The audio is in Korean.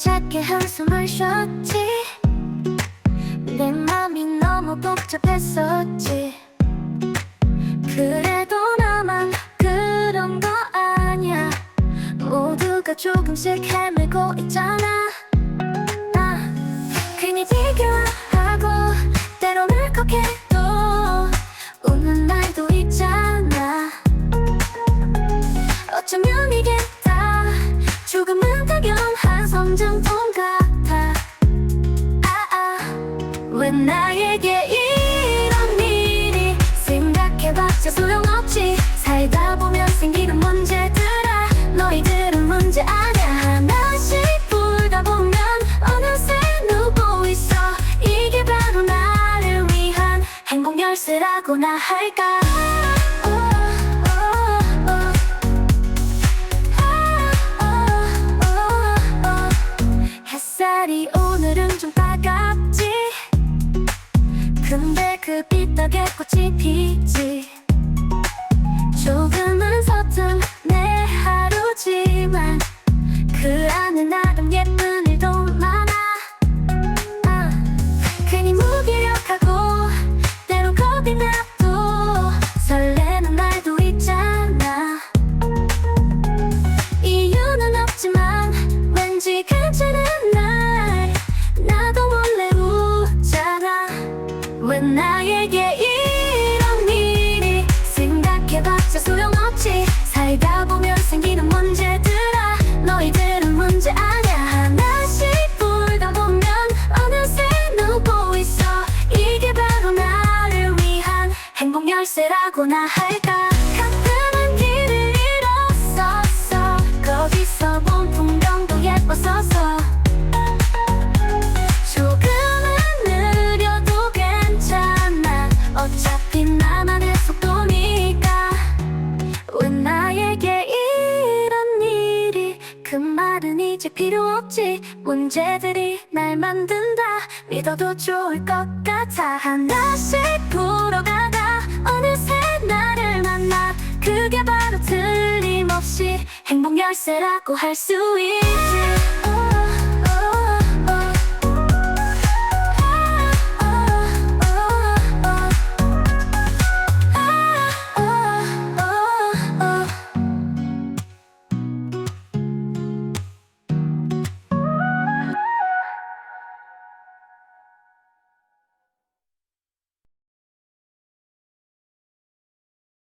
작게 한숨을 쉬었지. 내 맘이 너무 복잡했었지. 그래도 나만 그런 거 아니야. 모두가 조금씩 헤매고 있잖아. 아, 괜히 비교하고 때론 울컥해도 웃는 날도 있잖아. 어쩌면 이게 다 조금은 당연한 성장통 같아. 아아. 왜 나에게 이런 일이 생각해봤자 소용없지 살다 보면 생기는 문제들아. 너희들은 문제 아냐 하나씩 풀다 보면 어느새 누고 있어. 이게 바로 나를 위한 행복 열쇠라고나 할까 근데 그 삐딱의 꽃이 피지. 조금은 서툰 왜 나에게 이런 일이 생각해봤자 소용없지. 살다 보면 생기는 문제들아 너희들은 문제 아냐 하나씩 풀다 보면 어느새 누고 있어? 이게 바로 나를 위한 행복 열쇠라고나 할까 말은 이제 필요 없지. 문제들이 날 만든다. 믿어도 좋을 것 같아. 하나씩 풀어가다. 어느새 나를 만나. 그게 바로 틀림없이 행복 열쇠라고 할 수 있지